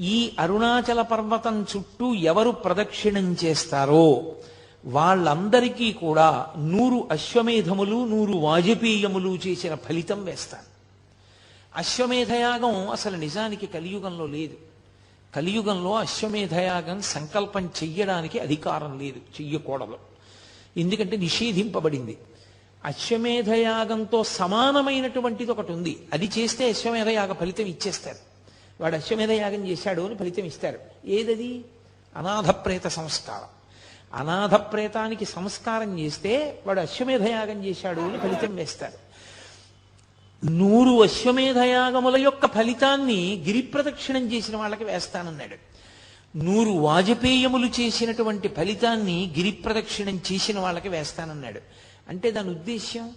ఈ అరుణాచల పర్వతం చుట్టూ ఎవరు ప్రదక్షిణం చేస్తారో వాళ్ళందరికీ కూడా నూరు అశ్వమేధములు నూరు వాజపేయములు చేసిన ఫలితం వేస్తాను అశ్వమేధయాగం అసలు నిజానికి కలియుగంలో లేదు. కలియుగంలో అశ్వమేధయాగం సంకల్పం చెయ్యడానికి అధికారం లేదు చెయ్యకూడదు. ఎందుకంటే నిషేధింపబడింది. అశ్వమేధయాగంతో సమానమైనటువంటిది ఒకటి ఉంది. అది చేస్తే అశ్వమేధయాగ ఫలితం ఇచ్చేస్తారు. వాడు అశ్వమేధయాగం చేశాడు అని ఫలితం ఇస్తారు. ఏదది? అనాథప్రేత సంస్కారం. అనాథప్రేతానికి సంస్కారం చేస్తే వాడు అశ్వమేధయాగం చేశాడు అని ఫలితం వేస్తారు. నూరు అశ్వమేధయాగముల యొక్క ఫలితాన్ని గిరిప్రదక్షిణం చేసిన వాళ్ళకి వేస్తానన్నాడు. నూరు వాజపేయములు చేసినటువంటి ఫలితాన్ని గిరిప్రదక్షిణం చేసిన వాళ్ళకి వేస్తానన్నాడు. అంటే దాని ఉద్దేశ్యం?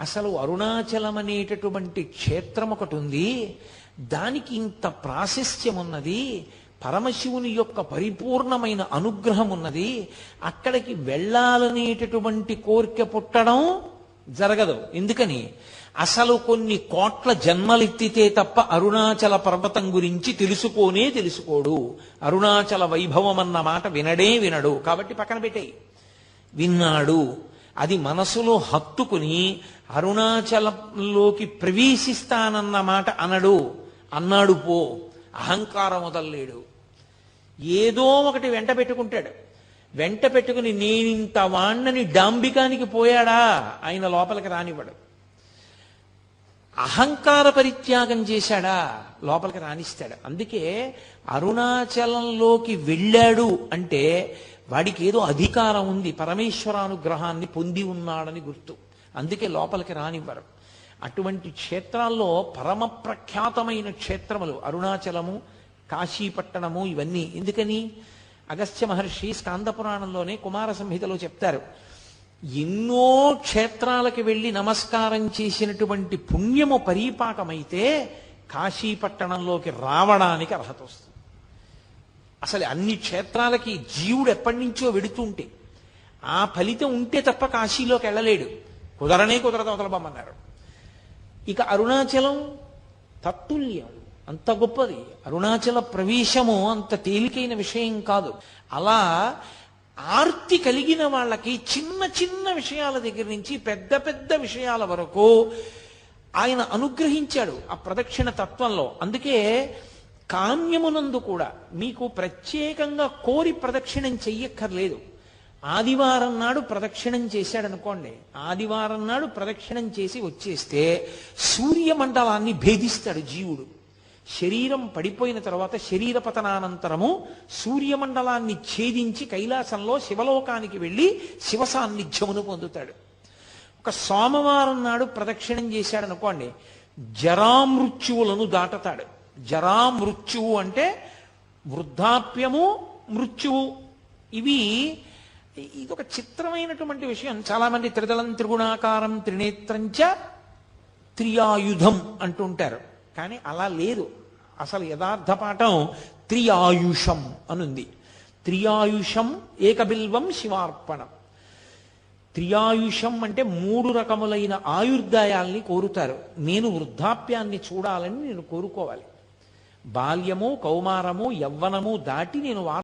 అసలు అరుణాచలం అనేటటువంటి క్షేత్రం ఒకటి ఉంది. దానికి ఇంత ప్రాశస్త్యం ఉన్నది పరమశివుని యొక్క పరిపూర్ణమైన అనుగ్రహం ఉన్నది అక్కడికి వెళ్ళాలనేటటువంటి కోరిక పుట్టడం జరగదు. ఎందుకని? అసలు కొన్ని కోట్ల జన్మలెత్తితే తప్ప అరుణాచల పర్వతం గురించి తెలుసుకోనే తెలుసుకోడు. అరుణాచల వైభవం అన్న మాట వినడే వినడు. కాబట్టి పక్కన పెట్టేయి. విన్నాడు. అది మనసులో హత్తుకుని అరుణాచలంలోకి ప్రవేశిస్తానన్న మాట అనడు. అన్నాడు పో. అహంకారం వదల్లేడు. ఏదో ఒకటి వెంట పెట్టుకుంటాడు. వెంట పెట్టుకుని నేనింత వాణ్ణని డాంబికానికి పోయాడా? ఆయన లోపలికి రానివ్వడు. అహంకార పరిత్యాగం చేశాడా? లోపలికి రాణిస్తాడు అందుకే అరుణాచలంలోకి వెళ్ళాడు అంటే వాడికి ఏదో అధికారం ఉంది. పరమేశ్వరానుగ్రహాన్ని పొంది ఉన్నాడని గుర్తు. అందుకే లోపలికి రానివ్వరు. అటువంటి క్షేత్రాల్లో పరమ ప్రఖ్యాతమైన క్షేత్రములు అరుణాచలము కాశీపట్టణము ఇవన్నీ. ఎందుకని? అగస్త్య మహర్షి స్కాంద పురాణంలోనే కుమార సంహితలో చెప్తారు ఎన్నో క్షేత్రాలకు వెళ్ళి నమస్కారం చేసినటువంటి పుణ్యము పరీపాకమైతే కాశీపట్టణంలోకి రావడానికి అర్హత వస్తుంది. అసలు అన్ని క్షేత్రాలకి జీవుడు ఎప్పటి నుంచో వెడుతుంటే ఆ ఫలితం ఉంటే తప్ప కాశీలోకి వెళ్ళలేడు. కుదరనే కుదరదు అవతలబమ్మన్నారు ఇక అరుణాచలం తత్తుల్యం. అంత గొప్పది. అరుణాచల ప్రవేశము అంత తేలికైన విషయం కాదు. అలా ఆర్తి కలిగిన వాళ్ళకి చిన్న చిన్న విషయాల దగ్గర నుంచి పెద్ద పెద్ద విషయాల వరకు ఆయన అనుగ్రహించాడు ఆ ప్రదక్షిణ తత్వంలో. అందుకే కామ్యమునందు కూడా మీకు ప్రత్యేకంగా కోరి ప్రదక్షిణం చెయ్యక్కర్లేదు. ఆదివారం నాడు ప్రదక్షిణం చేశాడనుకోండి ఆదివారం నాడు ప్రదక్షిణం చేసి వచ్చేస్తే సూర్యమండలాన్ని భేదిస్తాడు జీవుడు. శరీరం పడిపోయిన తర్వాత శరీర పతనానంతరము సూర్యమండలాన్ని ఛేదించి కైలాసంలో శివలోకానికి వెళ్ళి శివ సాన్నిధ్యమును పొందుతాడు. ఒక సోమవారం నాడు ప్రదక్షిణం చేశాడనుకోండి జరామృత్యువులను దాటతాడు. జరామృత్యువు అంటే వృద్ధాప్యము మృత్యువు. ఇవి ఇది ఒక చిత్రమైనటువంటి విషయం. చాలా మంది త్రిదళం త్రిగుణాకారం త్రినేత్రంచ త్రియాయుధం అంటుంటారు కానీ అలా లేదు. అసలు యథార్థ పాఠం త్రియాయుషం అనుంది. త్రియాయుషం ఏకబిల్వం శివార్పణం. త్రియాయుషం అంటే మూడు రకములైన ఆయుర్దాయాల్ని కోరుతారు. నేను వృద్ధాప్యాన్ని చూడాలని నేను కోరుకోవాలి. బాల్యము కౌమారము యవ్వనము దాటి నేను